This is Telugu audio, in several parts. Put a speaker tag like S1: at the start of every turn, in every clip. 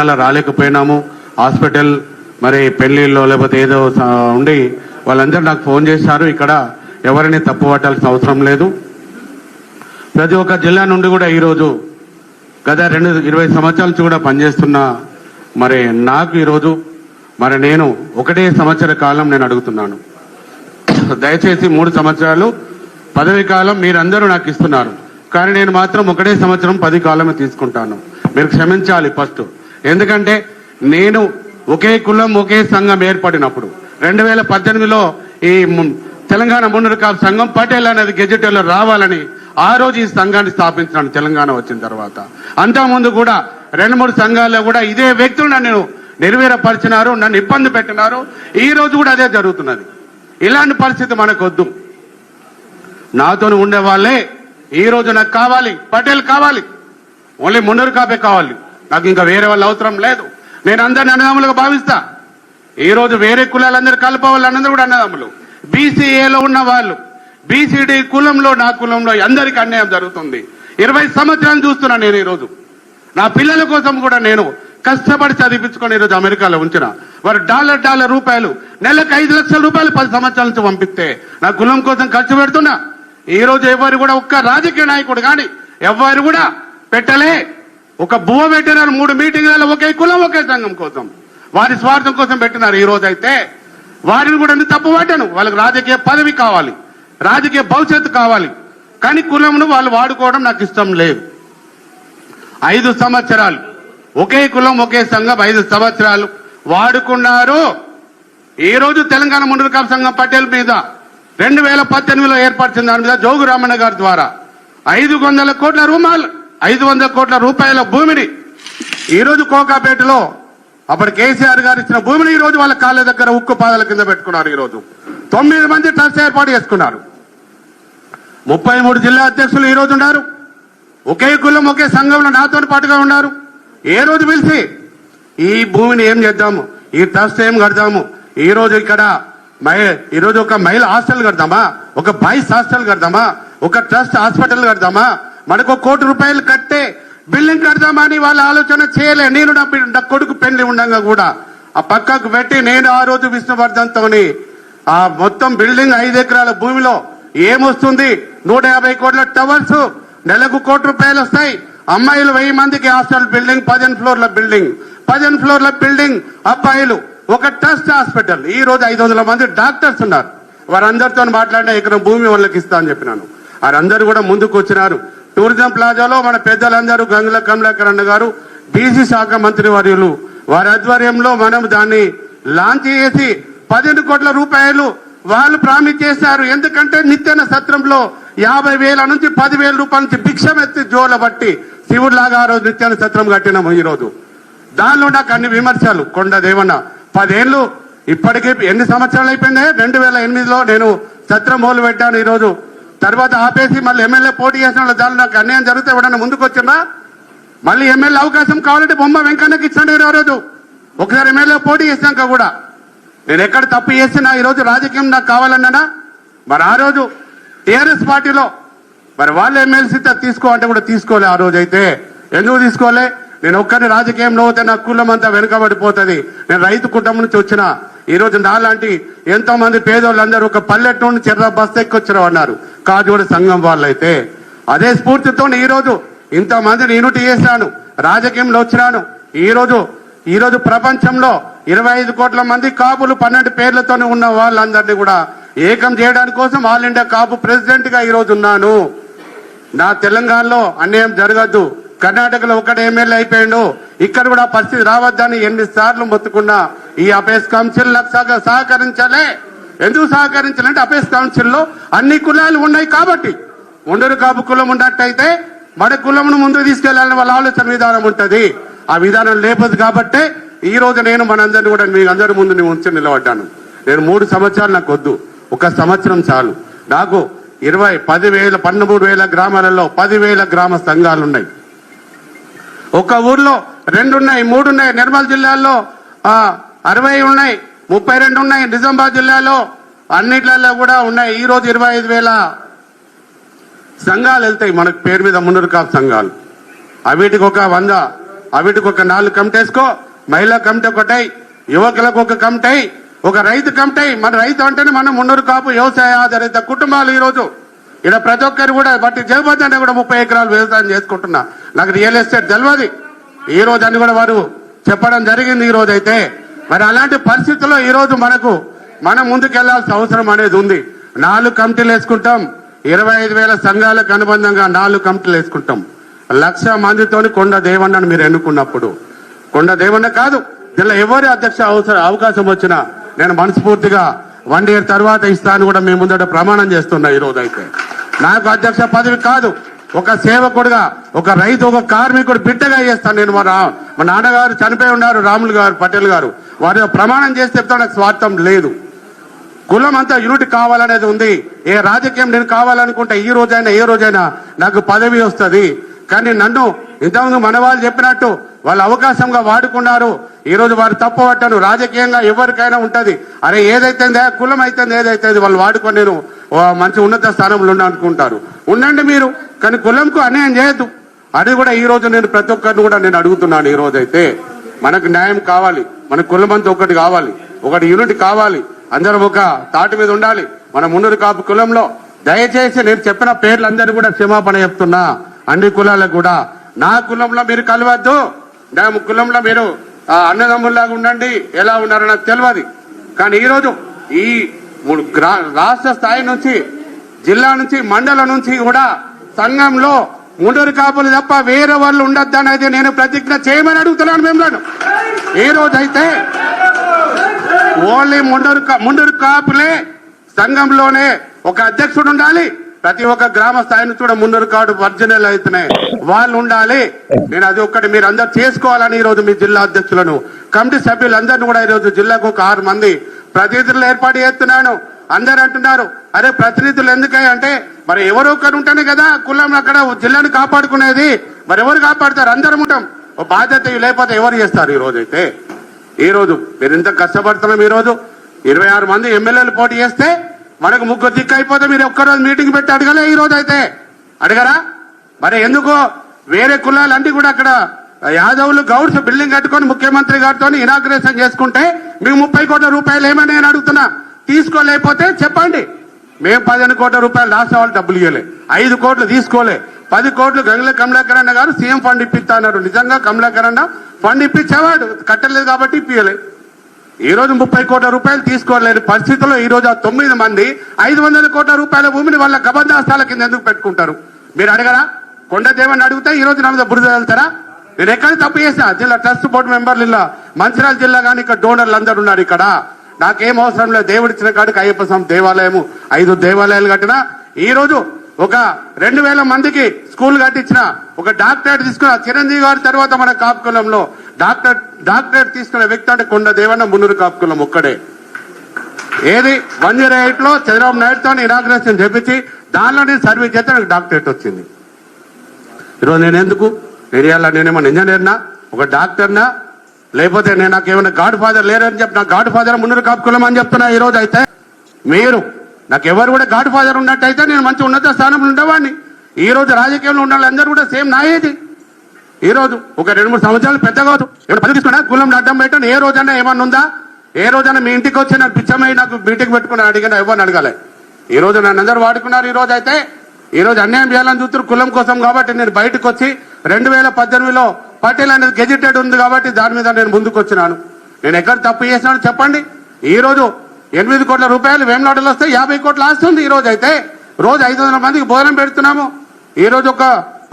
S1: అలా రాలేకపోయినాము. హాస్పిటల్ మరి పెళ్ళిలో లేకపోతే ఏదో ఉండి వాళ్ళందరూ నాకు ఫోన్ చేశారు. ఇక్కడ ఎవరిని తప్పు పట్టాల్సిన అవసరం లేదు. ప్రతి ఒక్క జిల్లా నుండి కూడా ఈరోజు గత రెండు ఇరవై సంవత్సరాల నుంచి కూడా పనిచేస్తున్న మరి నాకు ఈరోజు మరి నేను ఒకటే సంవత్సర కాలం నేను అడుగుతున్నాను. దయచేసి మూడు సంవత్సరాలు పదవి కాలం మీరందరూ నాకు ఇస్తున్నారు. కానీ నేను మాత్రం ఒకటే సంవత్సరం పది కాలమే తీసుకుంటాను. మీరు క్షమించాలి ఫస్ట్. ఎందుకంటే నేను ఒకే కులం ఒకే సంఘం ఏర్పడినప్పుడు రెండు వేల పద్దెనిమిదిలో ఈ తెలంగాణ మున్నరు కాపు సంఘం పటేల్ అనేది గెజెట్లో రావాలని ఆ రోజు ఈ సంఘాన్ని స్థాపించినాను తెలంగాణ వచ్చిన తర్వాత. అంతకుముందు కూడా రెండు మూడు సంఘాల్లో కూడా ఇదే వ్యక్తులు నన్ను నెరవేరపరిచినారు నన్ను ఇబ్బంది పెట్టినారు. ఈ రోజు కూడా అదే జరుగుతున్నది. ఇలాంటి పరిస్థితి మనకొద్దు. నాతో ఉండే వాళ్ళే ఈ రోజు నాకు కావాలి పటేల్ కావాలి. ఓన్లీ మున్నరు కాపే కావాలి. నాకు ఇంకా వేరే వాళ్ళు అవసరం లేదు. నేను అందరిని అన్నదమ్ములుగా భావిస్తా. ఈ రోజు వేరే కులాలందరూ కలపవాళ్ళు అన్నది కూడా అన్నదమ్ములు. బీసీఏలో ఉన్న వాళ్ళు బీసీడీ కులంలో నా కులంలో అందరికీ అన్యాయం జరుగుతుంది. ఇరవై సంవత్సరాలు చూస్తున్నా నేను ఈరోజు. నా పిల్లల కోసం కూడా నేను కష్టపడి చదివించుకొని ఈరోజు అమెరికాలో ఉంచిన. వారు డాలర్ డాలర్ రూపాయలు నెలకు ఐదు లక్షల రూపాయలు పది సంవత్సరాల నుంచి పంపిస్తే నా కులం కోసం ఖర్చు పెడుతున్నా. ఈ రోజు ఎవరు కూడా ఒక్క రాజకీయ నాయకుడు కానీ ఎవరు కూడా పెట్టలే. ఒక బువ పెట్టినారు మూడు మీటింగ్లలో ఒకే కులం ఒకే సంఘం కోసం. వారి స్వార్థం కోసం పెట్టినారు. ఈ రోజు అయితే వారిని కూడా నేను తప్పు పట్టాను వాళ్ళకి రాజకీయ పదవి కావాలి. రాజకీయ భవిష్యత్తు కావాలి. కానీ కులంను వాళ్ళు వాడుకోవడం నాకు ఇష్టం లేదు. ఐదు సంవత్సరాలు. ఒకే కులం ఒకే సంఘం ఐదు సంవత్సరాలు వాడుకున్నారు. ఈ రోజు తెలంగాణ ముందు సంఘం పటేల్ మీద రెండు వేల పద్దెనిమిదిలో ఏర్పరిచిన దాని మీద జోగు రామన్న గారి ద్వారా ఐదు వందల కోట్ల రూపాయలు ఐదు వందల కోట్ల రూపాయల భూమిని. ఈరోజు కోకాపేటలో అప్పుడు కేసీఆర్ గారు ఇచ్చిన భూమిని ఈరోజు వాళ్ళ కాళ్ళ దగ్గర ఉక్కు పాదాల కింద పెట్టుకున్నారు ఈరోజు తొమ్మిది మంది ట్రస్ట్ ఏర్పాటు చేసుకున్నారు. ముప్పై మూడు జిల్లా అధ్యక్షులు ఈరోజు ఉన్నారు. ఒకే కులం ఒకే సంఘంలో నాతో పాటుగా ఉన్నారు. ఏ రోజు పిలిచి ఈ భూమిని ఏం చేద్దాము? ఈ ట్రస్ట్ ఏం కడదాము? ఈ రోజు ఇక్కడ ఈరోజు ఒక మహిళ హాస్టల్ కడదామా? ఒక బాయ్స్ హాస్టల్ కడదామా? ఒక ట్రస్ట్ హాస్పిటల్ కడదామా? మనకు ఒక కోటి రూపాయలు కట్టే బిల్డింగ్ కడదామని వాళ్ళ ఆలోచన చేయలే. నేను నా కొడుకు పెళ్ళి ఉండగా కూడా. ఆ పక్కకు పెట్టి నేను ఆ రోజు విష్ణువర్ధన్తోని ఆ మొత్తం బిల్డింగ్ ఐదు ఎకరాల భూమిలో ఏమొస్తుంది? నూట యాభై కోట్ల టవర్స్. నెలకు కోటి రూపాయలు వస్తాయి. అమ్మాయిలు వెయ్యి మందికి హాస్టల్ బిల్డింగ్ పదిహేను ఫ్లోర్ల బిల్డింగ్. పదిహేను ఫ్లోర్ల బిల్డింగ్ అబ్బాయిలు. ఒక ట్రస్ట్ హాస్పిటల్. ఈ రోజు ఐదు వందల మంది డాక్టర్స్ ఉన్నారు. వారందరితో మాట్లాడిన ఎకరం భూమి వాళ్ళకి ఇస్తా అని చెప్పినాను. వారందరూ కూడా ముందుకు వచ్చినారు. టూరిజం ప్లాజాలో మన పెద్దలందరూ గంగుల కమలాకర్ అన్న గారు బీసీ శాఖ మంత్రి వర్యులు. వారి ఆధ్వర్యంలో మనం దాన్ని లాంచ్ చేసి పదిహేను కోట్ల రూపాయలు వాళ్ళు ప్రామిస్ చేశారు. ఎందుకంటే నిత్యన సత్రంలో యాభై వేల నుంచి పదివేల రూపాయల నుంచి భిక్షమెత్తి జోల బట్టి శివుడిలాగా ఆ రోజు నిత్యాన సత్రం కట్టినాము ఈ రోజు దానిలో నాకు అన్ని విమర్శలు. కొండ దేవన్న పదేళ్ళు ఇప్పటికీ ఎన్ని సంవత్సరాలు అయిపోయింది రెండు వేల ఎనిమిదిలో నేను సత్రం మొదలు పెట్టాను ఈరోజు. తర్వాత ఆపేసి మళ్ళీ ఎమ్మెల్యే పోటీ చేసిన వాళ్ళు దానిలో నాకు అన్యాయం జరిగితే ఎవడన్నా ముందుకు వచ్చినా మళ్ళీ ఎమ్మెల్యే అవకాశం కావాలంటే బొమ్మ వెంకన్నకి ఇచ్చాడు ఆ రోజు. ఒకసారి ఎమ్మెల్యే పోటీ చేసినాక కూడా. నేను ఎక్కడ తప్పు చేసినా ఈరోజు రాజకీయం నాకు కావాలన్నానా? మరి ఆ రోజు టీఆర్ఎస్ పార్టీలో మరి వాళ్ళు ఎమ్మెల్సీ తీసుకో అంటే కూడా తీసుకోలే ఆ రోజు అయితే. ఎందుకు తీసుకోలే? నేను ఒక్కరిని రాజకీయంలో పోతే నా కులం అంతా వెనుకబడిపోతుంది. నేను రైతు కుటుంబం నుంచి వచ్చిన ఈ రోజు నాలాంటి ఎంతో మంది పేదోళ్ళందరూ ఒక పల్లెటూరు నుండి చెర్ర బస్తా ఎక్కొచ్చారు అన్నారు కాజోడ సంఘం వాళ్ళైతే. అదే స్ఫూర్తితో ఈ రోజు ఇంతమందిని యూనిటీ చేశాను రాజకీయంలో వచ్చినాను. ఈ రోజు ఈ రోజు ప్రపంచంలో ఇరవై ఐదు కోట్ల మంది కాపులు పన్నెండు పేర్లతోనే ఉన్న వాళ్ళందరినీ కూడా ఏకం చేయడానికి కోసం ఆల్ ఇండియా కాపు ప్రెసిడెంట్గా ఈ రోజు ఉన్నాను. నా తెలంగాణలో అన్యాయం జరగద్దు. కర్ణాటకలో ఒకటి ఎమ్మెల్యే అయిపోయాడు. ఇక్కడ కూడా పరిస్థితి రావద్దని ఎన్ని సార్లు మొత్తుకున్నా ఈ అపేస్ కౌన్సిల్ నాకు సహ- ఎందుకు సహకరించాలంటే అపేస్ కౌన్సిల్లో అన్ని కులాలు ఉన్నాయి కాబట్టి. ఉండరు కాపు కులం ఉన్నట్టయితే మన కులమును ముందుకు తీసుకెళ్ళాలని వాళ్ళ ఆలోచన విధానం ఉంటుంది. ఆ విధానం లేపదు కాబట్టే ఈ రోజు నేను మనందరినీ కూడా మీ అందరి ముందు నేను ఉంచి నిలబడ్డాను. నేను మూడు సంవత్సరాలు నాకు వద్దు. ఒక సంవత్సరం చాలు. నాకు ఇరవై పదివేల పన్నెండు వేల గ్రామాలలో పదివేల గ్రామ సంఘాలు ఉన్నాయి ఒక ఊర్లో రెండు ఉన్నాయి మూడు ఉన్నాయి నిర్మల్ జిల్లాలో అరవై ఉన్నాయి ముప్పై రెండు ఉన్నాయి నిజామాబాద్ జిల్లాలో. అన్నిట్లలో కూడా ఉన్నాయి. ఈ రోజు ఇరవై ఐదు వేల సంఘాలు వెళ్తాయి. మనకు పేరు మీద మున్నూరు కాపు సంఘాలు. అవిటికి ఒక వంద అవిటికి ఒక నాలుగు కమిటీ వేసుకో. మహిళా కమిటీ ఒకటై యువకులకు ఒక కమిటీ ఒక రైతు కమిటీ. మన రైతు అంటేనే మనం మున్నూరు కాపు వ్యవసాయ ఆధారిత కుటుంబాలు ఈరోజు. ఇక్కడ ప్రతి ఒక్కరు కూడా బట్టి జగపతి అంటే కూడా ముప్పై ఎకరాలు వ్యవసాయం చేసుకుంటున్నా. నాకు రియల్ ఎస్టేట్ తెలియదు ఈ రోజు అని కూడా వారు చెప్పడం జరిగింది ఈ రోజు అయితే. మరి అలాంటి పరిస్థితుల్లో ఈ రోజు మనకు మనం ముందుకెళ్ళాల్సిన అవసరం అనేది ఉంది. నాలుగు కమిటీలు వేసుకుంటాం. ఇరవై ఐదు వేల సంఘాలకు అనుబంధంగా నాలుగు కమిటీలు వేసుకుంటాం. లక్ష మందితోని కొండ దేవన్నను మీరు ఎన్నుకున్నప్పుడు. కొండ దేవన్న కాదు దీనిలో ఎవరి అధ్యక్ష అవసరం అవకాశం వచ్చినా నేను మనస్ఫూర్తిగా వన్ ఇయర్ తర్వాత ఇస్తాను కూడా మేము ముందట ప్రమాణం చేస్తున్నా ఈ రోజు అయితే. నాకు అధ్యక్ష పదవి కాదు. ఒక సేవకుడుగా ఒక రైతు ఒక కార్మికుడు బిడ్డగా చేస్తాను నేను మా మా నాన్నగారు చనిపోయి ఉన్నారు రాములు గారు పటేల్ గారు. వారి ప్రమాణం చేసి చెప్తా నాకు స్వార్థం లేదు. కులం అంతా యూనిట్ కావాలనేది ఉంది. ఏ రాజకీయం నేను కావాలనుకుంటే ఈ రోజైనా ఏ రోజైనా నాకు పదవి వస్తుంది. కానీ నన్ను ఇంతకుముందు మన వాళ్ళు చెప్పినట్టు వాళ్ళు అవకాశంగా వాడుకున్నారు. ఈ రోజు వారు తప్పు రాజకీయంగా ఎవరికైనా ఉంటది. అరే ఏదైతే కులం అయితే ఏదైతే వాళ్ళు వాడుకొని నేను మంచి ఉన్నత స్థానంలో ఉండాలనుకుంటారు. అనుకుంటారు ఉండండి మీరు కానీ కులంకు అన్యాయం చేయొద్దు. అది కూడా ఈ రోజు నేను ప్రతి ఒక్కరిని కూడా నేను అడుగుతున్నాను ఈ రోజు అయితే మనకు న్యాయం కావాలి మన కులం అంతా ఒకటి కావాలి ఒకటి యూనిట్ కావాలి. అందరం ఒక తాటి మీద ఉండాలి. మన మున్నూరు కాపు కులంలో. దయచేసి నేను చెప్పిన పేర్లందరూ కూడా క్షమాపణ చెప్తున్నా. అన్ని కులాలకు కూడా. నా కులంలో మీరు కలవద్దు. నా కులంలో మీరు అన్నదమ్ముల్లాగా ఉండండి. ఎలా ఉన్నారో నాకు తెలియదు కానీ ఈరోజు ఈ రాష్ట్ర స్థాయి నుంచి జిల్లా నుంచి మండలం నుంచి కూడా సంఘంలో ముండూరు కాపులు తప్ప వేరే వాళ్ళు ఉండొద్దు అనేది నేను ప్రతిజ్ఞ చేయమని అడుగుతున్నాను మిమ్మల్ని. ఈ రోజైతే ఓన్లీ ముండూరు కా- ముండూరు కాపులే సంఘంలోనే ఒక అధ్యక్షుడు ఉండాలి. ప్రతి ఒక్క గ్రామ స్థాయి నుంచి కూడా మున్నూరు కాడు వర్జనలు అవుతున్నాయి వాళ్ళు ఉండాలి. నేను అది ఒక్కటి మీరు అందరు చేసుకోవాలని ఈ రోజు మీ జిల్లా అధ్యక్షులను కమిటీ సభ్యులందరినీ కూడా ఈ రోజు జిల్లాకు ఒక ఆరు మంది ప్రతినిధులు ఏర్పాటు చేస్తున్నాను. అందరు అంటున్నారు అరే ప్రతినిధులు ఎందుకై? అంటే మరి ఎవరో ఒకరు ఉంటేనే కదా కులం అక్కడ జిల్లాను కాపాడుకునేది. మరి ఎవరు కాపాడుతారు? అందరం ఉంటాం. ఓ బాధ్యత లేకపోతే ఎవరు చేస్తారు ఈ రోజు అయితే ఈ రోజు మీరు ఇంత కష్టపడుతున్నాం ఈ రోజు? ఇరవై ఆరు మంది ఎమ్మెల్యేలు పోటీ చేస్తే మనకు ముగ్గురు దిక్కు అయిపోతే మీరు ఒక్కరోజు మీటింగ్ పెట్టి అడగలే ఈ రోజు అయితే అడగరా? మరి ఎందుకో వేరే కులాలన్నీ కూడా అక్కడ యాదవులు గౌడ్స్ బిల్డింగ్ కట్టుకొని ముఖ్యమంత్రి గారితో ఇనాగ్రేషన్ చేసుకుంటే మీకు ముప్పై కోట్ల రూపాయలు ఏమని నేను అడుగుతున్నా? తీసుకోలేకపోతే చెప్పండి. మేము పదిహేను కోట్ల రూపాయలు రాసే వాళ్ళు డబ్బులు ఇవ్వలే ఐదు కోట్లు తీసుకోలే. పది కోట్లు గంగుల కమలాకరణ గారు సీఎం ఫండ్ ఇప్పిస్తా అన్నారు నిజంగా కమలాకరణ ఫండ్ ఇప్పించేవాడు. కట్టలేదు కాబట్టి ఇప్పియలే ఈ రోజు ముప్పై కోట్ల రూపాయలు తీసుకోలేని పరిస్థితుల్లో ఈ రోజు ఆ తొమ్మిది మంది ఐదు వందల కోట్ల రూపాయల భూమిని వాళ్ళ కబందాస్తాల కింద ఎందుకు పెట్టుకుంటారు? మీరు అడగరా? కొండ దేవని అడిగితే ఈ రోజు నా బురద వెళ్తారా నేను ఎక్కడ తప్పు చేసా జిల్లా ట్రస్ట్ బోర్డు మెంబర్లు ఇలా మంచిర్యాల జిల్లా కానీ ఇక్కడ డోనర్లు అందరు ఉన్నారు ఇక్కడ. నాకేం అవసరం లేదు. దేవుడిచ్చిన కాడికి అయ్యప్ప స్వామి దేవాలయము ఐదు దేవాలయాలు కట్టినా. ఈ రోజు ఒక రెండు వేల మందికి స్కూల్ కట్టించిన ఒక డాక్టరేట్ తీసుకున్న చిరంజీవి గారి తర్వాత మన కాపుకులంలో డాక్టర్ డాక్టరేట్ తీసుకున్న వ్యక్తి అంటే కొండ దేవన్న మున్నూరు కాపుకులం ఒక్కడే. ఏది? వన్ జీరో ఎయిట్లో చంద్రబాబు నాయుడుతో ఇనాగ్రేషన్ చేపించి దానిలో నేను సర్వీస్ చేస్తే నాకు డాక్టరేట్ వచ్చింది. ఈరోజు నేను ఎందుకు? ఏరియాలో నేనేమన్నా ఇంజనీర్నా ఒక డాక్టర్నా లేకపోతే నేను నాకు ఏమైనా గాడ్ ఫాదర్ లేరని చెప్పి నా గాడ్ ఫాదర్ మున్నూరు కాపుకులం అని చెప్తున్నా ఈ రోజు అయితే? మీరు నాకు ఎవరు కూడా గాడ్ ఫాదర్ ఉన్నట్టయితే నేను మంచి ఉన్నత స్థానంలో ఉండేవాడిని. ఈ రోజు రాజకీయంలో ఉన్న అందరూ కూడా సేమ్ నాయేది ఈ రోజు ఒక రెండు మూడు సంవత్సరాలు పెద్ద కాదు ఇప్పుడు పది తీసుకున్నా? కులం అడ్డం పెట్టాను ఏ రోజన్నా ఏమన్నా ఉందా? ఏ రోజైనా మీ ఇంటికి వచ్చి నాకు పిచ్చమై నాకు మీటింగ్ పెట్టుకుని అడిగిన ఎవరిని అడగాలి? ఈ రోజు నన్ను అందరూ వాడుకున్నారు ఈ రోజు అయితే. ఈ రోజు అన్యాయం చేయాలని చూస్తున్నారు. కులం కోసం కాబట్టి నేను బయటకు వచ్చి రెండు వేల పద్దెనిమిదిలో పటేల్ అనేది గెజిటెడ్ ఉంది కాబట్టి దాని మీద నేను ముందుకు వచ్చినాను. నేను ఎక్కడ తప్పు చేసినాను చెప్పండి. ఈరోజు ఎనిమిది కోట్ల రూపాయలు వేమలాటలు వస్తే యాభై కోట్లు ఆస్తుంది ఈరోజు అయితే. రోజు ఐదు వందల మందికి భోజనం పెడుతున్నాము. ఈ రోజు ఒక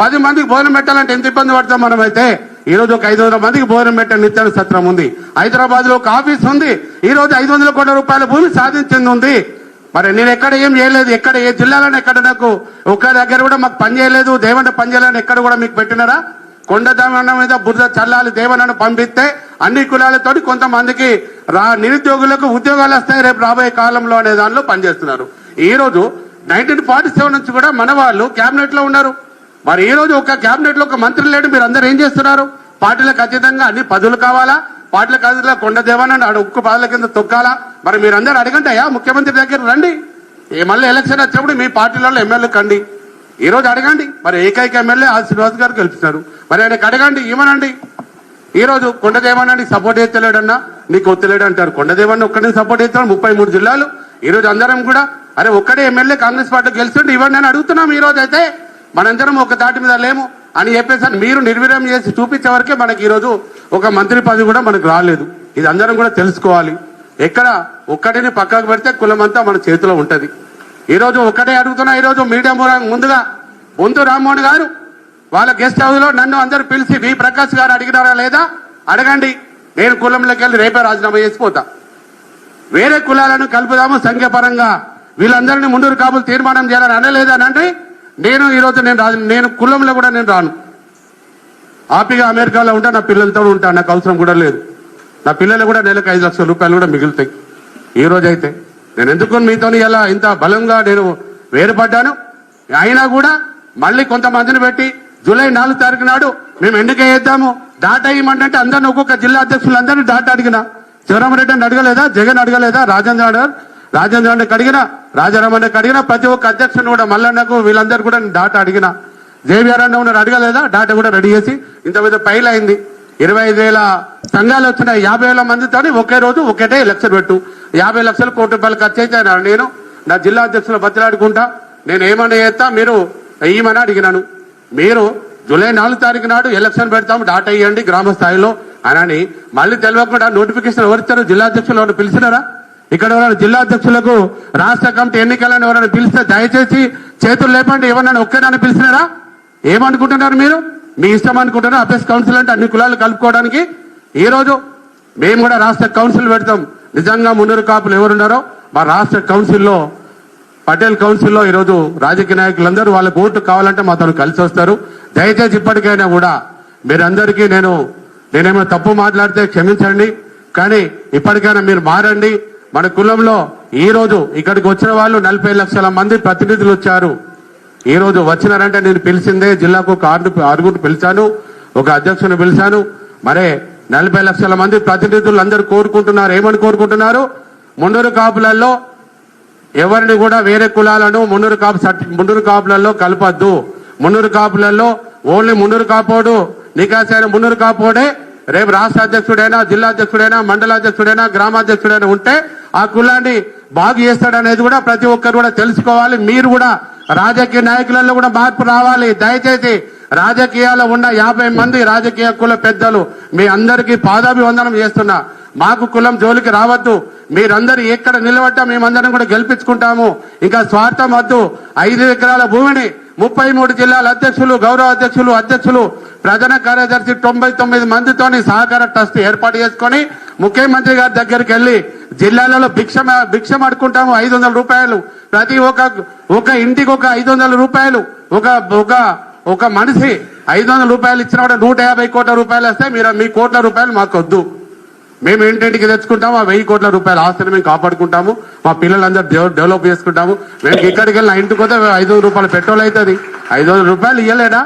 S1: పది మందికి భోజనం పెట్టాలంటే ఎంత ఇబ్బంది పడతాం మనం అయితే ఈ రోజు ఒక ఐదు వందల మందికి భోజనం పెట్టే నిత్యాన సత్రం ఉంది. హైదరాబాద్లో ఒక ఆఫీస్ ఉంది. ఈ రోజు ఐదు వందల కోట్ల రూపాయల భూమి సాధించింది ఉంది. మరి నేను ఎక్కడ ఏం చేయలేదు ఎక్కడ ఏ జిల్లాలోనే ఎక్కడ నాకు ఒక్క దగ్గర కూడా మాకు పని చేయలేదు దేవంట పని చేయాలని ఎక్కడ కూడా మీకు పెట్టినారా? కొండ దామన్న మీద బురద చల్లాలి దేవనను పంపిస్తే అన్ని కులాలతో కొంతమందికి రా నిరుద్యోగులకు ఉద్యోగాలు వస్తాయి రేపు రాబోయే కాలంలో అనే దానిలో పనిచేస్తున్నారు ఈ రోజు నైన్టీన్ ఫార్టీ సెవెన్ నుంచి కూడా మన వాళ్ళు కేబినెట్లో ఉన్నారు. మరి ఈ రోజు ఒక కేబినెట్లో ఒక మంత్రి లేడు మీరు అందరు ఏం చేస్తున్నారు? పార్టీలకు ఖచ్చితంగా అన్ని పదవులు కావాలా? పాటల కాదులా కొండ దేవాలని ఆడ ఉక్కు పదవుల కింద తొక్కాలా? మరి మీరందరూ అడగండి అయ్యా ముఖ్యమంత్రి దగ్గర రండి. ఈ మళ్ళీ ఎలక్షన్ వచ్చినప్పుడు మీ పార్టీలలో ఎమ్మెల్యే కండి. ఈ రోజు అడగండి మరి ఏకైక ఎమ్మెల్యే ఆ శ్రీనివాస్ గారు గెలిపిస్తారు. మరి ఆయనకి అడగండి ఇవ్వనండి. ఈ రోజు కొండదేవన్న నీకు సపోర్ట్ చేస్తలేడన్నా? నీకు ఒత్తలేడు అంటారు. కొండదేవన్న ఒక్కడే సపోర్ట్ చేస్తాడు ముప్పై మూడు జిల్లాలు. ఈ రోజు అందరం కూడా అరే ఒక్కడే ఎమ్మెల్యే కాంగ్రెస్ పార్టీ గెలిచిండు ఇవ్వండి అని అడుగుతున్నాం ఈ రోజు అయితే. మనందరం ఒక దాటి మీద లేము. అని చెప్పేసి అని మీరు నిర్వీర్యం చేసి చూపించే వరకే మనకి ఈరోజు ఒక మంత్రి పదవి కూడా మనకు రాలేదు. ఇది అందరం కూడా తెలుసుకోవాలి. ఎక్కడ ఒక్కటిని పక్కకు పెడితే కులమంతా మన చేతిలో ఉంటుంది. ఈరోజు ఒక్కటే అడుగుతున్నా ఈరోజు మీడియా మూలంగా ముందుగా బొంతు రామ్మోహన్ గారు వాళ్ళ గెస్ట్ హౌస్లో నన్ను అందరు పిలిచి వి ప్రకాష్ గారు అడిగినారా లేదా? అడగండి. నేను కులంలోకి వెళ్ళి రేపే రాజీనామా చేసిపోతా. వేరే కులాలను కలుపుదాము సంఖ్యాపరంగా. వీళ్ళందరినీ ముందు కాబులు తీర్మానం చేయాలని అనలేదానండి నేను ఈరోజు నేను రాజు నేను కులంలో కూడా నేను రాను. హ్యాపీగా అమెరికాలో ఉంటా నా పిల్లలతో ఉంటా నాకు అవసరం కూడా లేదు. నా పిల్లలు కూడా నెలకు ఐదు లక్షల రూపాయలు కూడా మిగులుతాయి. ఈ రోజు అయితే నేను ఎందుకు మీతో ఇలా ఇంత బలంగా నేను వేరుపడ్డాను? అయినా కూడా మళ్ళీ కొంతమందిని పెట్టి జూలై నాలుగు తారీఖు నాడు మేము ఎన్నిక వేద్దాము డాటా ఇవ్వమంటే అందరిని ఒక్కొక్క జిల్లా అధ్యక్షులందరినీ డాటా అడిగిన. శివరామరెడ్డి అని అడగలేదా? జగన్ అడగలేదా? రాజేంద్ర అడగారు రాజేంద్ర రెడ్డికి అడిగిన రాజారామన్నకి అడిగిన ప్రతి ఒక్క అధ్యక్షుని కూడా మల్లన్నకు వీళ్ళందరూ కూడా నేను డాటా అడిగిన. జేవిఆర్ అన్న ఉన్నారు అడగలేదా? డాటా కూడా రెడీ చేసి ఇంత పెద్ద ఫైల్ అయింది. ఇరవై ఐదు వేల సంఘాలు వచ్చిన యాభై వేల మందితో ఒకే రోజు ఒకటే ఎలక్షన్ పెట్టు. యాభై లక్షలు కోటి రూపాయలు ఖర్చు అయితే నేను నా జిల్లా అధ్యక్షులు బతిలాడుకుంటా. నేను ఏమన్నా చేస్తా? మీరు వేయమని అడిగినాను. మీరు జూలై నాలుగు తారీఖు నాడు ఎలక్షన్ పెడతాం డాటా ఇవ్వండి గ్రామ స్థాయిలో. అని మళ్ళీ తెలియకుండా నోటిఫికేషన్ ఎవరిచ్చారు జిల్లా అధ్యక్షులు ఎవరైనా పిలిచినారా? ఇక్కడ ఎవరైనా జిల్లా అధ్యక్షులకు రాష్ట్ర కమిటీ ఎన్నికలను ఎవరైనా పిలిస్తే దయచేసి చేతులు లేపండి. ఎవరైనా ఒక్కదాన్ని పిలిచినారా? ఏమనుకుంటున్నారు మీరు? మీ ఇష్టం అనుకుంటున్నారు? అభ్యస్ కౌన్సిల్ అంటే అన్ని కులాలు కలుపుకోవడానికి. ఈ రోజు మేము కూడా రాష్ట్ర కౌన్సిల్ పెడతాం. నిజంగా మున్నూరు కాపులు ఎవరున్నారో? మా రాష్ట్ర కౌన్సిల్లో పటేల్ కౌన్సిల్లో ఈరోజు రాజకీయ నాయకులందరూ వాళ్ళ ఓటు కావాలంటే మాతో కలిసి వస్తారు. దయచేసి ఇప్పటికైనా కూడా మీరందరికీ నేను నేనేమైనా తప్పు మాట్లాడితే క్షమించండి. కానీ ఇప్పటికైనా మీరు మారండి. మన కులంలో ఈ రోజు ఇక్కడికి వచ్చిన వాళ్ళు నలభై లక్షల మంది ప్రతినిధులు వచ్చారు. ఈ రోజు వచ్చినారంటే నేను పిలిచిందే జిల్లాకు ఒక ఆరు ఆరుగురు పిలిచాను ఒక అధ్యక్షుని పిలిచాను. మరే నలభై లక్షల మంది ప్రతినిధులు అందరూ కోరుకుంటున్నారు. ఏమని కోరుకుంటున్నారు? ముండూరు కాపులలో ఎవరిని కూడా వేరే కులాలను మున్నూరు కాపు సర్టి మున్నూరు కాపులలో కలపద్దు. మున్నూరు కాపులలో ఓన్లీ మున్నూరు కాపోడు నికాసైన మున్నూరు కాపోడే రేపు రాష్ట్ర అధ్యక్షుడైనా జిల్లా అధ్యక్షుడైనా మండలాధ్యక్షుడైనా గ్రామాధ్యక్షుడైనా ఉంటే ఆ కులాన్ని బాగు చేస్తాడనేది కూడా ప్రతి ఒక్కరు కూడా తెలుసుకోవాలి. మీరు కూడా రాజకీయ నాయకులలో కూడా మార్పు రావాలి. దయచేసి రాజకీయాల్లో ఉన్న యాభై మంది రాజకీయ కుల పెద్దలు మీ అందరికీ పాదాభివందనం చేస్తున్నా. మాకు కులం జోలికి రావద్దు. మీరందరూ ఎక్కడ నిలబడ్డా మేమందరం కూడా గెలిపించుకుంటాము. ఇంకా స్వార్థం వద్దు. ఐదు ఎకరాల భూమిని ముప్పై మూడు జిల్లాల అధ్యక్షులు గౌరవ అధ్యక్షులు అధ్యక్షులు ప్రధాన కార్యదర్శి తొంభై తొమ్మిది మందితోని సహకార ట్రస్ట్ ఏర్పాటు చేసుకొని ముఖ్యమంత్రి గారి దగ్గరికి వెళ్ళి జిల్లాలలో భిక్ష భిక్షం అడుకుంటాము ఐదు వందల రూపాయలు. ప్రతి ఒక్క ఒక ఇంటికి ఒక ఐదు వందల రూపాయలు. ఒక ఒక ఒక మనిషి ఐదు వందల రూపాయలు ఇచ్చిన కూడా నూట యాభై కోట్ల రూపాయలు వస్తే మీరు మీ కోట్ల రూపాయలు మాకు వద్దు మేము ఇంటింటికి తెచ్చుకుంటాము ఆ వెయ్యి కోట్ల రూపాయల ఆస్తిని మేము కాపాడుకుంటాము మా పిల్లలందరూ డెవ- డెవలప్ చేసుకుంటాము. మేము ఇక్కడికి వెళ్ళిన ఇంటికి పోతే ఐదు రూపాయలు పెట్రోల్ అవుతుంది ఐదు వందల రూపాయలు ఇవ్వలేడా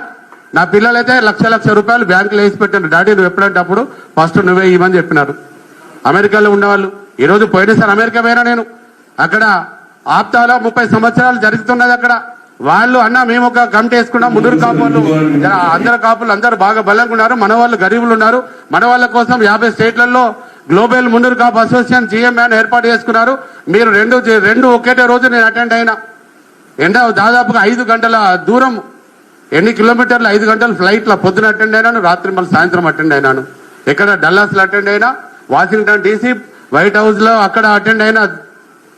S1: నా పిల్లలైతే లక్ష లక్ష రూపాయలు బ్యాంకులో వేసి పెట్టాను డాడీ నువ్వు ఎప్పుడంటే అప్పుడు ఫస్ట్ నువ్వే ఇవ్వమని చెప్పినారు. అమెరికాలో ఉండేవాళ్ళు ఈరోజు పోయినసారి అమెరికా పోయినా నేను. అక్కడ ఆప్తాలో ముప్పై సంవత్సరాలు జరుగుతున్నది అక్కడ. వాళ్ళు అన్న మేము ఒక కమిటీ వేసుకున్నాం ముదురు కాపులు అందరు కాపులు అందరు బాగా బలంగా ఉన్నారు. మన వాళ్ళు గరీబులు ఉన్నారు. మన వాళ్ళ కోసం యాభై స్టేట్లలో global Munduru Kapu association GMN ఏర్పాటు చేసుకున్నారు. మీరు రెండు రెండు ఒకేటే రోజు నేను అటెండ్ అయినా. ఎండ దాదాపుగా ఐదు గంటల దూరం ఎన్ని కిలోమీటర్లు ఐదు గంటల ఫ్లైట్లో పొద్దున అటెండ్ అయినాను రాత్రి మళ్ళీ సాయంత్రం అటెండ్ అయినాను. ఎక్కడ డల్లాస్లో అటెండ్ అయినా వాషింగ్టన్ డీసీ వైట్ హౌస్లో అక్కడ అటెండ్ అయినా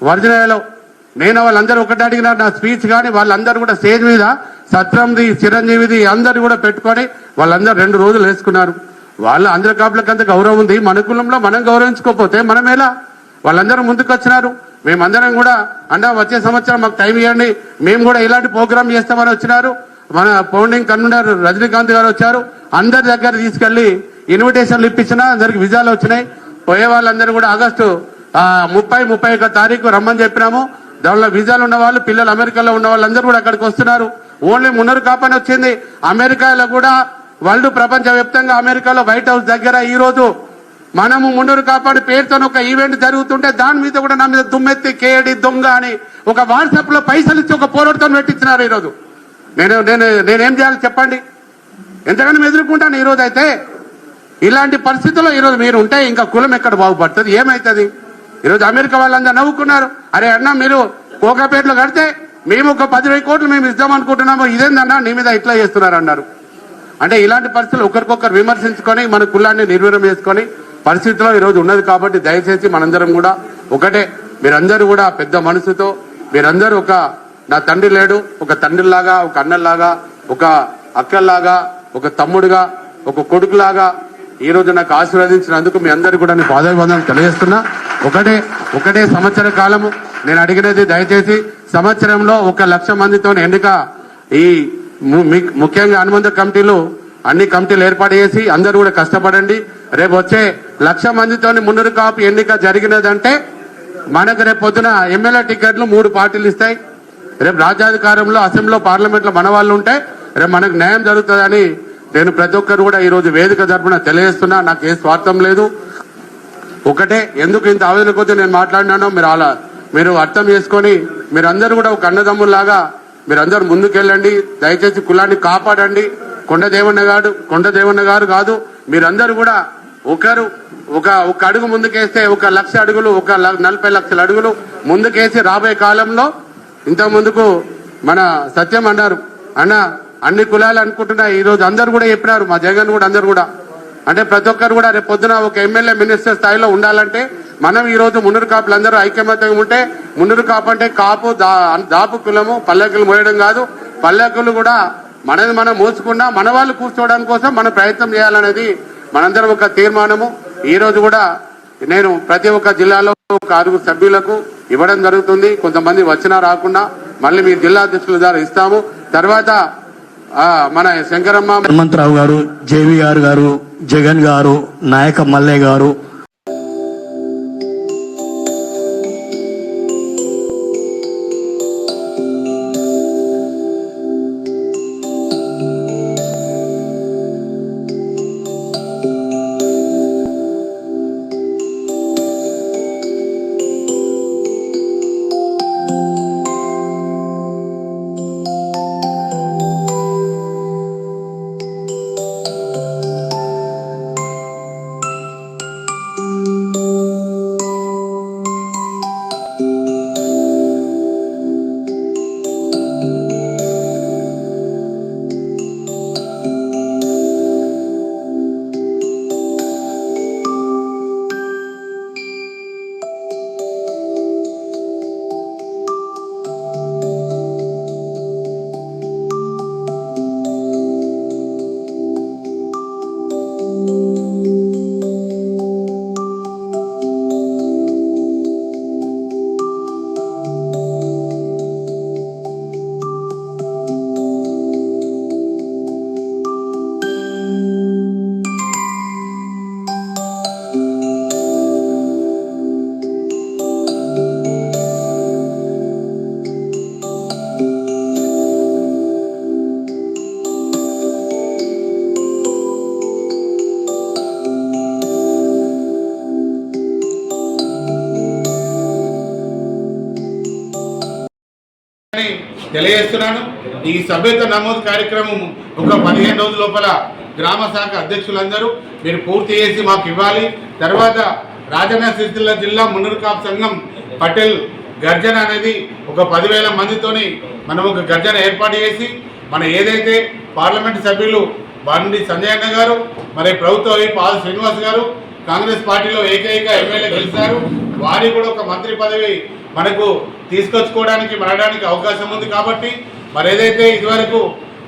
S1: వర్జినియాలో నేను వాళ్ళందరూ ఒకటి అడిగిన నా స్పీచ్ కానీ వాళ్ళందరూ కూడా స్టేజ్ మీద సత్రంది చిరంజీవిది అందరు కూడా పెట్టుకొని వాళ్ళందరూ రెండు రోజులు వేసుకున్నారు. వాళ్ళ అందరి కాపులకు అంత గౌరవం ఉంది. మన కులంలో మనం గౌరవించుకోకపోతే మనం ఎలా? వాళ్ళందరూ ముందుకు వచ్చినారు. మేమందరం కూడా అన్న వచ్చే సంవత్సరం మాకు టైం ఇవ్వండి. మేము కూడా ఇలాంటి ప్రోగ్రామ్ చేస్తామని వచ్చినారు. మన పౌండింగ్ కన్వీనర్ రజనీకాంత్ గారు వచ్చారు. అందరి దగ్గర తీసుకెళ్ళి ఇన్విటేషన్లు ఇప్పించినా అందరికి విజయాలు వచ్చినాయి. పోయే వాళ్ళందరూ కూడా ఆగస్టు ముప్పై ముప్పై ఒక తారీఖు రమ్మని చెప్పినాము. దానిలో వీసాలు ఉన్న వాళ్ళు పిల్లలు అమెరికాలో ఉన్న వాళ్ళందరూ కూడా అక్కడికి వస్తున్నారు. ఓన్లీ మున్నరు కాపని వచ్చింది. అమెరికాలో కూడా వరల్డ్ ప్రపంచ వ్యాప్తంగా అమెరికాలో వైట్ హౌస్ దగ్గర ఈ రోజు మనము మున్నూరు కాపాడి పేరుతో ఒక ఈవెంట్ జరుగుతుంటే దాని మీద కూడా నా మీద దుమ్మెత్తి కేడి దొంగ అని ఒక వాట్సాప్లో పైసలు ఇచ్చి ఒక పోరాటం పెట్టించినారు ఈరోజు. నేను నేను నేనేం చేయాలి చెప్పండి? ఎంతగానో ఎదుర్కొంటాను ఈరోజు అయితే ఇలాంటి పరిస్థితుల్లో ఈరోజు మీరు ఉంటే ఇంకా కులం ఎక్కడ బాగుపడుతుంది? ఏమవుతుంది ఈరోజు అమెరికా వాళ్ళందరూ నవ్వుకున్నారు. అరే అన్న మీరు కోకాపేటలో కడితే మేము ఒక పది వెయ్యి కోట్లు మేము ఇద్దాం అనుకుంటున్నాము. ఇదేందన్నా? నీ మీద ఇట్లా చేస్తున్నారు అన్నారు అంటే ఇలాంటి పరిస్థితులు ఒకరికొకరు విమర్శించుకొని మన కులాన్ని నిర్వీర్యం చేసుకొని పరిస్థితిలో ఈరోజు ఉన్నది కాబట్టి దయచేసి మనందరం కూడా ఒకటే. మీరందరూ కూడా పెద్ద మనసుతో మీరందరూ ఒక నా తండ్రి లేడు ఒక తండ్రిలాగా ఒక అన్నలాగా ఒక అక్కల్లాగా ఒక తమ్ముడుగా ఒక కొడుకులాగా ఈ రోజు నాకు ఆశీర్వదించినందుకు మీ అందరికీ కూడా నేను పాదాభివందనలు తెలియజేస్తున్నా. ఒకటే ఒకటే సంవత్సర కాలము నేను అడిగినది దయచేసి సంవత్సరంలో ఒక లక్ష మందితో ఎన్నిక ఈ ముఖ్యంగా అనుబంధ కమిటీలు అన్ని కమిటీలు ఏర్పాటు చేసి అందరూ కూడా కష్టపడండి. రేపు వచ్చే లక్ష మందితో మున్నూరు కాపు ఎన్నిక జరిగినదంటే మనకు రేపు పొద్దున ఎమ్మెల్యే టికెట్లు మూడు పార్టీలు ఇస్తాయి. రేపు రాజ్యాధికారంలో అసెంబ్లీలో పార్లమెంట్లో మన వాళ్ళు ఉంటే రేపు మనకు న్యాయం జరుగుతుందని నేను ప్రతి ఒక్కరు కూడా ఈరోజు వేదిక తరపున తెలియజేస్తున్నా నాకు ఏ స్వార్థం లేదు. ఒకటే ఎందుకు ఇంత ఆవేదన కొద్దీ నేను మాట్లాడినానో మీరు అలా మీరు అర్థం చేసుకొని మీరందరూ కూడా ఒక అన్నదమ్ముల్లాగా మీరందరూ ముందుకెళ్ళండి. దయచేసి కులాన్ని కాపాడండి. కొండదేవన్న గారు కొండదేవన్న గారు కాదు మీరందరూ కూడా ఒకరు ఒక ఒక అడుగు ముందుకేస్తే ఒక లక్ష అడుగులు ఒక నలభై లక్షల అడుగులు ముందుకేసి రాబోయే కాలంలో ఇంత ముందుకు మన సత్యం అన్నారు. అన్న అన్ని కులాలు అనుకుంటున్నా ఈరోజు అందరు కూడా చెప్పినారు మా జగన్ కూడా అందరు కూడా. అంటే ప్రతి ఒక్కరు కూడా రేపు పొద్దున ఒక ఎమ్మెల్యే మినిస్టర్ స్థాయిలో ఉండాలంటే మనం ఈ రోజు మున్నూరు కాపులు అందరూ ఐక్యమత్యంగా ఉంటే మున్నూరు కాపు అంటే కాపు దాపు కులము పల్లెకులు మోయడం కాదు. పల్లెకులు కూడా మనది మనం మోసుకున్నా మన వాళ్ళు కూర్చోవడానికి కోసం మనం ప్రయత్నం చేయాలనేది మనందరం ఒక తీర్మానము. ఈ రోజు కూడా నేను ప్రతి ఒక్క జిల్లాలో ఒక ఆరుగురు సభ్యులకు ఇవ్వడం జరుగుతుంది. కొంతమంది వచ్చినా రాకుండా మళ్ళీ మీ జిల్లా అధ్యక్షుల ద్వారా ఇస్తాము. తర్వాత మన శంకరమ్మ
S2: హనుమంతరావు గారు జేవిఆర్ గారు జగన్ గారు నాయక మల్లె గారు
S3: సభ్యత నమోదు కార్యక్రమం ఒక పదిహేను రోజుల లోపల గ్రామ శాఖ అధ్యక్షులందరూ మీరు పూర్తి చేసి మాకు ఇవ్వాలి. తర్వాత రాజన్న సిరిసిల్ల జిల్లా మున్నూరు సంఘం పటేల్ గర్జన అనేది ఒక పదివేల మందితోని మనం ఒక గర్జన ఏర్పాటు చేసి మన ఏదైతే పార్లమెంట్ సభ్యులు బండి సంజయ్ అన్న గారు మరి ప్రభుత్వ వైపు ఆది శ్రీనివాస్ గారు కాంగ్రెస్ పార్టీలో ఏకైక ఎమ్మెల్యే గెలిచారు. వారి కూడా ఒక మంత్రి పదవి మనకు తీసుకొచ్చుకోవడానికి మరడానికి అవకాశం ఉంది కాబట్టి మరి ఏదైతే ఇదివరకు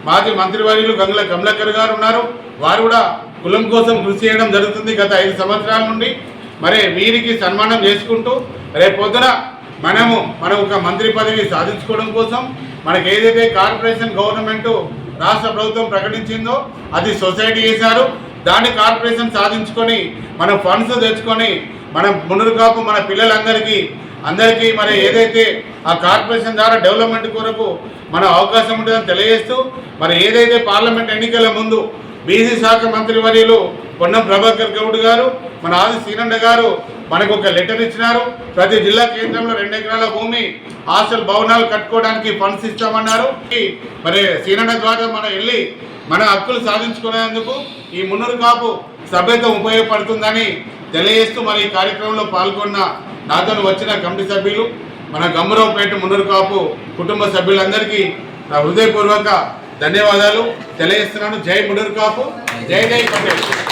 S3: మాజీ మంత్రివర్యులు గంగుల కమలాకర్ గారు ఉన్నారు వారు కూడా కులం కోసం కృషి చేయడం జరుగుతుంది గత ఐదు సంవత్సరాల నుండి. మరి వీరికి సన్మానం చేసుకుంటూ రేపు పొద్దున మనము మనం ఒక మంత్రి పదవి సాధించుకోవడం కోసం మనకి ఏదైతే కార్పొరేషన్ గవర్నమెంట్ రాష్ట్ర ప్రభుత్వం ప్రకటించిందో అది సొసైటీ చేశారు. దాన్ని కార్పొరేషన్ సాధించుకొని మనం ఫండ్స్ తెచ్చుకొని మనం మునురుకాపు మన పిల్లలందరికీ అందరికీ మరి ఏదైతే ఆ కార్పొరేషన్ ద్వారా డెవలప్మెంట్ కొరకు మన అవకాశం ఉంటుందని తెలియజేస్తూ మరి ఏదైతే పార్లమెంట్ ఎన్నికల ముందు బీసీ శాఖ మంత్రి వర్యులు పొన్నం ప్రభాకర్ గౌడ్ గారు మన ఆది సీనండ గారు మనకు ఒక లెటర్ ఇచ్చినారు. ప్రతి జిల్లా కేంద్రంలో రెండు ఎకరాల భూమి హాస్టల్ భవనాలు కట్టుకోవడానికి ఫండ్స్ ఇస్తామన్నారు. మరి సీనండ ద్వారా మనం వెళ్ళి మన హక్కులు సాధించుకునేందుకు ఈ మున్నూరు కాపు
S1: సభ్యత ఉపయోగపడుతుందని తెలియజేస్తూ మరి ఈ కార్యక్రమంలో పాల్గొన్న నాతో వచ్చిన కమిటీ సభ్యులు మన గమ్మరావుపేట మున్నూరు కాపు కుటుంబ సభ్యులందరికీ నా హృదయపూర్వక ధన్యవాదాలు. తెలియజేస్తున్నాను. జై మున్నూరు కాపు. జై జై పటేల్.